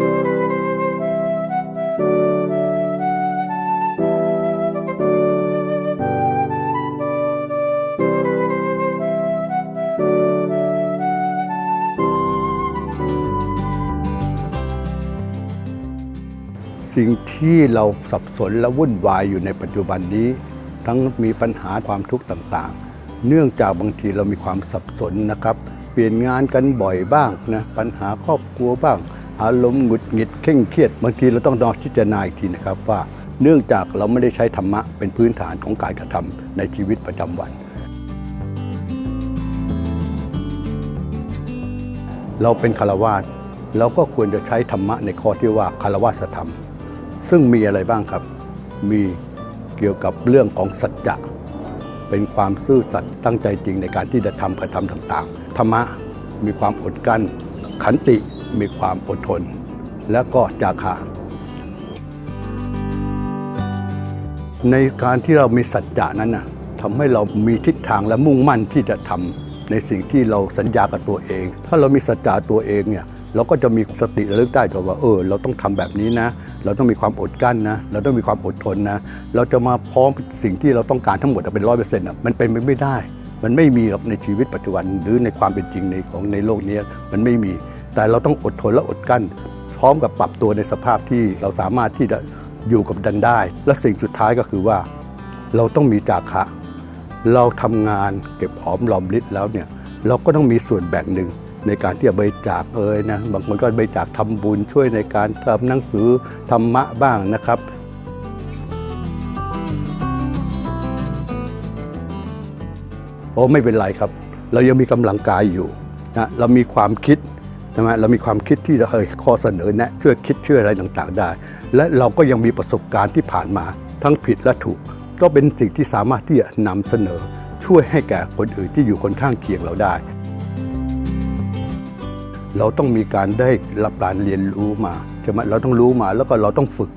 สิ่งที่เราสับสนและวุ่นวายอยู่ในปัจจุบันนี้ ทั้งมีปัญหาความทุกข์ต่างๆ เนื่องจากบางทีเรามีความสับสนนะครับ เปลี่ยนงานกันบ่อยบ้างนะปัญหาครอบครัวบ้าง อารมณ์หงุดหงิดเคร่งเครียดบางทีเราต้องนอนพิจารณาอีกทีนะครับว่าเนื่องจากเราไม่ได้ใช้ธรรมะเป็นพื้นฐานของการกระทำในชีวิตประจำวัน เราเป็นคารวาสเราก็ควรจะใช้ธรรมะในข้อที่ว่าคารวาสธรรม ซึ่งมีอะไรบ้างครับ มีเกี่ยวกับเรื่องของสัจจะเป็นความซื่อสัตย์ตั้งใจจริงในการที่จะทำกระทำต่างๆ ธรรมะมีความอดกลั้นขันติ มีความอดทน และก็จาคะในการที่เรามีสัจจะนั้นนะทำให้เรามีทิศทางและมุ่งมั่นที่จะทำในสิ่งที่เราสัญญากับตัวเอง ถ้าเรามีสัจจะตัวเองเนี่ยเราก็จะมีสติระลึกได้ตัวว่าเออ เราต้องทำแบบนี้นะ เราต้องมีความอดกลั้นนะ เราต้องมีความอดทนนะ เราจะมาพร้อมสิ่งที่เราต้องการทั้งหมดเป็นร้อยเปอร์เซ็นต์มันเป็นไปไม่ได้ มันไม่มีหรอกในชีวิตปัจจุบันหรือในความเป็นจริงในของในโลกนี้มันไม่มี แต่เราต้องอดทนและอดกั้น พร้อมกับปรับตัวในสภาพที่เราสามารถที่จะอยู่กับดันได้ และสิ่งสุดท้ายก็คือว่า เราต้องมีจาคะ เราทำงานเก็บหอมรอมริบแล้วเนี่ยเราก็ต้องมีส่วนแบ่งหนึ่งในการที่จะบริจาคเอ่ยนะบางคนก็บริจาคทำบุญช่วยในการทำหนังสือธรรมะบ้างนะครับโอ้ไม่เป็นไรครับ เรายังมีกำลังกายอยู่นะเรามีความคิด ช่ไหมเรามีความคิดที่จะเคยข้อเสนอแนะช่วยคิดช่วยอะไรต่างๆได้ และเราก็ยังมีประสบการณ์ที่ผ่านมาทั้งผิดและถูก ก็เป็นสิ่งที่สามารถที่จะนำเสนอ ช่วยให้แก่คนอื่นที่อยู่คนข้างเคียงเราได้ เราต้องมีการได้รับการเรียนรู้มาใช่ไหมเราต้องรู้มาแล้วก็เราต้องฝึก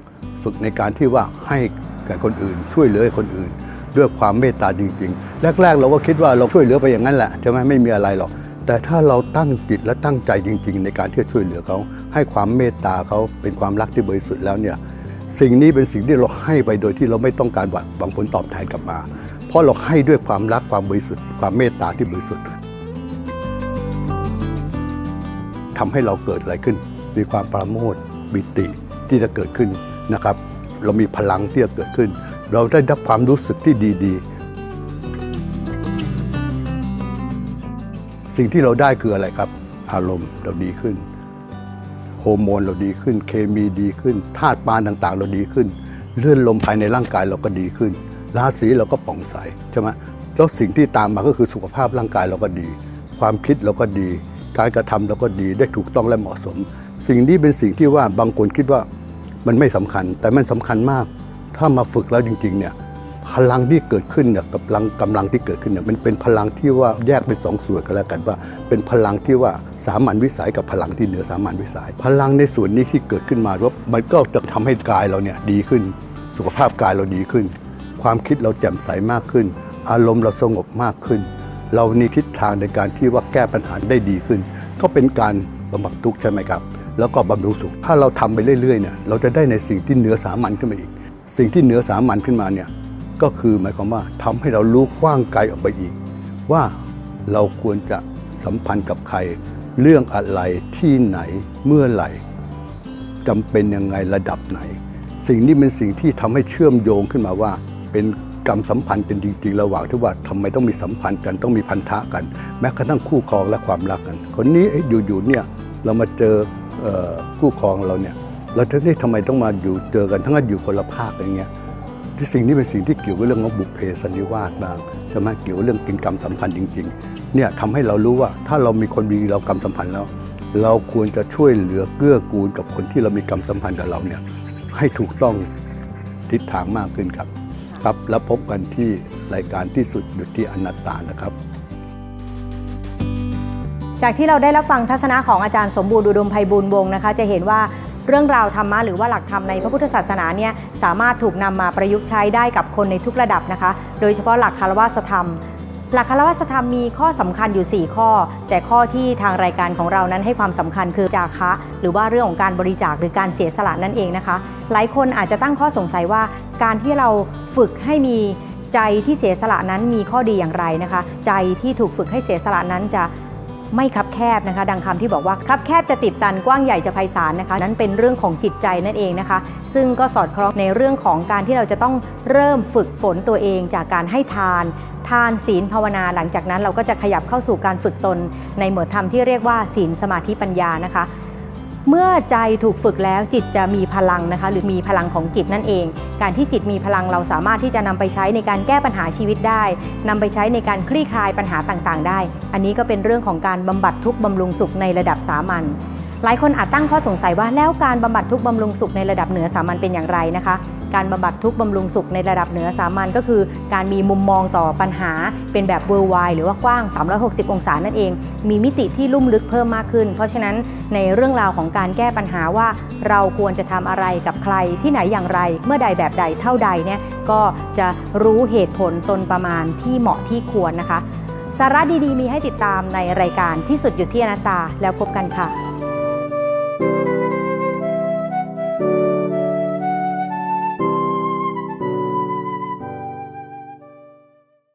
ฝึกในการที่ว่าให้แก่คนอื่น ช่วยเหลือคนอื่น ด้วยความเมตตาจริงๆ แรก ๆ เราก็คิดว่าเราช่วยเหลือไปอย่างนั้นแหละใช่ไหมไม่มีอะไรหรอก แต่ถ้าเราตั้งจิตและตั้งใจจริง ๆ ในการที่จะช่วยเหลือเขา ให้ความเมตตาเขาเป็นความรักที่บริสุทธิ์แล้วเนี่ยสิ่งนี้เป็นสิ่งที่เราให้ไปโดยที่เราไม่ต้องการหวังผลตอบแทนกลับมา เพราะเราให้ด้วยความรักความบริสุทธิ์ความเมตตาที่บริสุทธิ์ทำให้เราเกิดอะไรขึ้น มีความปราโมทบิติที่จะเกิดขึ้นนะครับ เรามีพลังที่จะเกิดขึ้น เราได้รับความรู้สึกที่ดี ๆ สิ่งที่เราได้คืออะไรครับ อารมณ์เราดีขึ้นโฮอร์โมนเราดีขึ้น เคมีดีขึ้นธาตุปานต่างๆ เราดีขึ้น เลื่อนลมภายในร่างกายเราก็ดีขึ้น ราศีเราก็ป่องใสใช่ไหมแล้วสิ่งที่ตามมาก็คือสุขภาพร่างกายเราก็ดี ความคิดเราก็ดี การกระทำเราก็ดีได้ถูกต้องและเหมาะสม สิ่งนี้เป็นสิ่งที่ว่าบางคนคิดว่ามันไม่สำคัญ แต่มันสำคัญมาก ถ้ามาฝึกแล้วจริงๆเนี่ย พลังที่เกิดขึ้นเนี่ยกับพลังกำลังที่เกิดขึ้นเนี่ยมันเป็นพลังที่ว่าแยกเป็นสองส่วนกันแล้วกันว่า เป็นพลังที่ว่าสามัญวิสัยกับพลังที่เหนือสามัญวิสัย พลังในส่วนนี้ที่เกิดขึ้นมาว่ามันก็จะทำให้กายเราเนี่ยดีขึ้น สุขภาพกายเราดีขึ้น ความคิดเราแจ่มใสมากขึ้น อารมณ์เราสงบมากขึ้น เรามีทิศทางในการที่ว่าแก้ปัญหาได้ดีขึ้น ก็เป็นการบำบัดทุกข์ใช่ไหมครับ แล้วก็บำรุงสุขถ้าเราทำไปเรื่อยๆเนี่ยเราจะได้ในสิ่งที่เหนือสามัญขึ้นมาอีก สิ่งที่เหนือสามัญขึ้นมาเนี่ย ก็คือหมายความว่าทำให้เรารู้กว้างไกลออกไปอีก ว่าเราควรจะสัมพันธ์กับใคร เรื่องอะไรที่ไหนเมื่อไหร่จำเป็นยังไงระดับไหน สิ่งนี้เป็นสิ่งที่ทำให้เชื่อมโยงขึ้นมาว่า เป็นกรรมสัมพันธ์กันจริง ๆ ระหว่างที่ว่าทำไมต้องมีสัมพันธ์กันต้องมีพันธะกัน แม้กระทั่งคู่ครองและความรักกัน คนนี้อยู่ๆเนี่ยเรามาเจอออคู่ครองเราเนี่ยเราถึงได้ทำไมต้องมาอยู่เจอกันทั้งนั้นอยู่คนละภาคอย่างเงี้ย ที่สิ่งนี้เป็นสิ่งที่เกี่ยวกับเรื่องของบุพเพสันนิวาสบ้างใช่ไหมเกี่ยวกับเรื่องกินกรรมสัมพันธ์จริงๆเนี่ยทำให้เรารู้ว่าถ้าเรามีคนมีเรากรรมสัมพันธ์แล้ว เราควรจะช่วยเหลือเกื้อกูลกับคนที่เรามีกรรมสัมพันธ์กับเราเนี่ยให้ถูกต้องทิศทางมากขึ้นครับ ครับแล้วพบกันที่รายการที่สุดอยู่ที่อนัตตานะครับจากที่เราได้รับฟังทัศนะของอาจารย์สมบูรณ์อุดมไพบูลย์วงศ์นะคะ จะเห็นว่า เรื่องราวธรรมะหรือว่าหลักธรรมในพระพุทธศาสนาเนี่ยสามารถถูกนำมาประยุกต์ใช้ได้กับคนในทุกระดับนะคะ โดยเฉพาะหลักคารวะธรรม หลักคารวะธรรมมีข้อสำคัญอยู่ 4 ข้อ แต่ข้อที่ทางรายการของเรานั้นให้ความสำคัญคือจาคะ หรือว่าเรื่องของการบริจาคหรือการเสียสละนั่นเองนะคะ หลายคนอาจจะตั้งข้อสงสัยว่าการที่เราฝึกให้มีใจที่เสียสละนั้นมีข้อดีอย่างไรนะคะ ใจที่ถูกฝึกให้เสียสละนั้นจะ ไม่คับแคบนะคะ ดังคำที่บอกว่าคับแคบจะติดตันกว้างใหญ่จะไพศาลนะคะ นั้นเป็นเรื่องของจิตใจนั่นเองนะคะ ซึ่งก็สอดคล้องในเรื่องของการที่เราจะต้องเริ่มฝึกฝนตัวเองจากการให้ทาน ทานศีลภาวนาหลังจากนั้นเราก็จะขยับเข้าสู่การฝึกตน ในหมวดธรรมที่เรียกว่าศีลสมาธิปัญญานะคะ เมื่อใจถูกฝึกแล้วจิตจะมีพลังนะคะ หรือมีพลังของจิตนั่นเอง การที่จิตมีพลังเราสามารถที่จะนำไปใช้ในการแก้ปัญหาชีวิตได้นำไปใช้ในการคลี่คลายปัญหาต่างๆ ได้ อันนี้ก็เป็นเรื่องของการบำบัดทุกข์บำรุงสุขในระดับสามัญหลายคนอาจตั้งข้อสงสัยว่าแล้วการบำบัดทุกข์บำรุงสุขในระดับเหนือสามัญเป็นอย่างไรนะคะ การบำบัดทุกบำรุงสุขในระดับเหนือสามัญก็คือ การมีมุมมองต่อปัญหาเป็นแบบ worldwide หรือว่ากว้าง 360 องศานั่นเอง มีมิติที่ลุ่มลึกเพิ่มมากขึ้น เพราะฉะนั้นในเรื่องราวของการแก้ปัญหาว่า เราควรจะทำอะไรกับใครที่ไหนอย่างไร เมื่อใดแบบใดเท่าใดเนี่ยก็จะรู้เหตุผลตนประมาณที่เหมาะที่ควรนะคะ สาระดีๆ มีให้ติดตามในรายการที่สุดอยู่ที่อนัตตาแล้วพบกันค่ะ